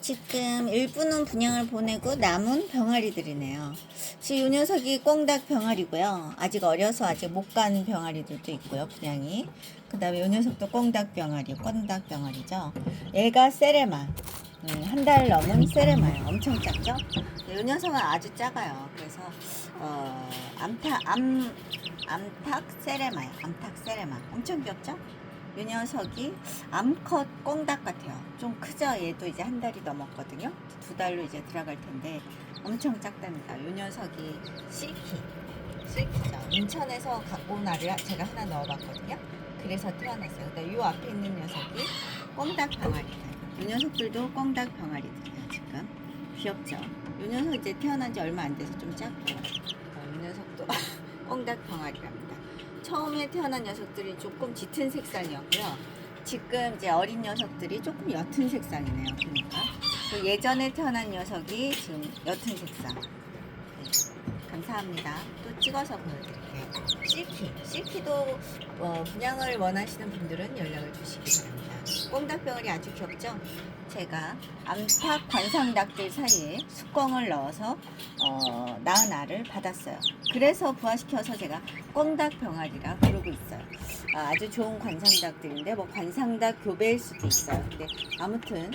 지금 일부는 분양을 보내고 남은 병아리들이네요. 지금 이 녀석이 꽁닥 병아리고요. 아직 어려서 아직 못 간 병아리들도 있고요. 분양이. 그 다음에 이 녀석도 꽁닥 병아리, 꽁닥 병아리죠. 얘가 세레마. 음, 한달 넘은 세레마예요. 엄청 작죠? 이 녀석은 아주 작아요. 그래서 어, 암타, 암, 암탉 세레마예요. 암탉 세레마. 엄청 귀엽죠? 이 녀석이 암컷 꽁닭 같아요. 좀 크죠? 얘도 이제 한 달이 넘었거든요. 두 달로 이제 들어갈 텐데 엄청 작답니다. 이 녀석이 실키. 실키죠. 인천에서 갖고 온 알을 제가 하나 넣어봤거든요. 그래서 태어났어요. 근데 이 앞에 있는 녀석이 꽁닭 병아리들. 이 녀석들도 꽁닭 병아리들이에요. 지금 귀엽죠? 이 녀석 이제 태어난 지 얼마 안 돼서 좀 작고 어, 이 녀석도 꽁닭 병아리랍니다. 처음에 태어난 녀석들이 조금 짙은 색상이었고요. 지금 이제 어린 녀석들이 조금 옅은 색상이네요. 그러니까 그 예전에 태어난 녀석이 지금 옅은 색상. 네, 감사합니다. 또 찍어서 보여드릴게요. 실키, 실키도 어, 분양을 원하시는 분들은 연락을 주시기 바랍니다. 꽁닭병아리 아주 귀엽죠? 제가 암탉 관상닭들 사이에 숙광을 넣어서 어, 낳은 알을 받았어요. 그래서 부화시켜서 제가 꽁닭 병아리라 부르고 있어요. 아, 아주 좋은 관상닭들인데 뭐 관상닭 교배일 수도 있어요. 근데 아무튼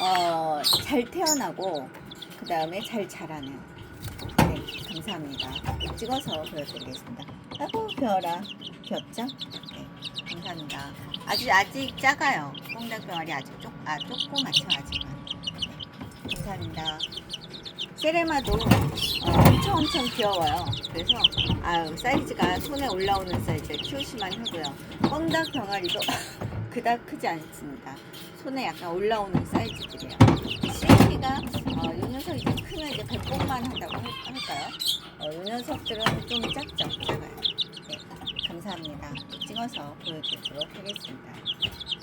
어, 잘 태어나고 그 다음에 잘 자라네요. 네, 감사합니다. 찍어서 보여드리겠습니다. 아이고 별아 귀엽죠? 네, 감사합니다. 아주 아직 작아요. 꽁닭 병아리 아직 쪽, 아 조그맣죠 아직은. 네, 감사합니다. 세레마도 어, 엄청 엄청 귀여워요. 그래서 아유 사이즈가 손에 올라오는 사이즈 키우시만 하고요. 꽁닭 병아리도 그닥 크지 않습니다. 손에 약간 올라오는 사이즈들이에요. 실키가 어, 이 녀석 이제 크면 이제 배꼽만 한다고 할, 할까요? 어, 이 녀석들은 좀 작죠, 작아요. 네, 감사합니다. 찍어서 보여드리도록 하겠습니다.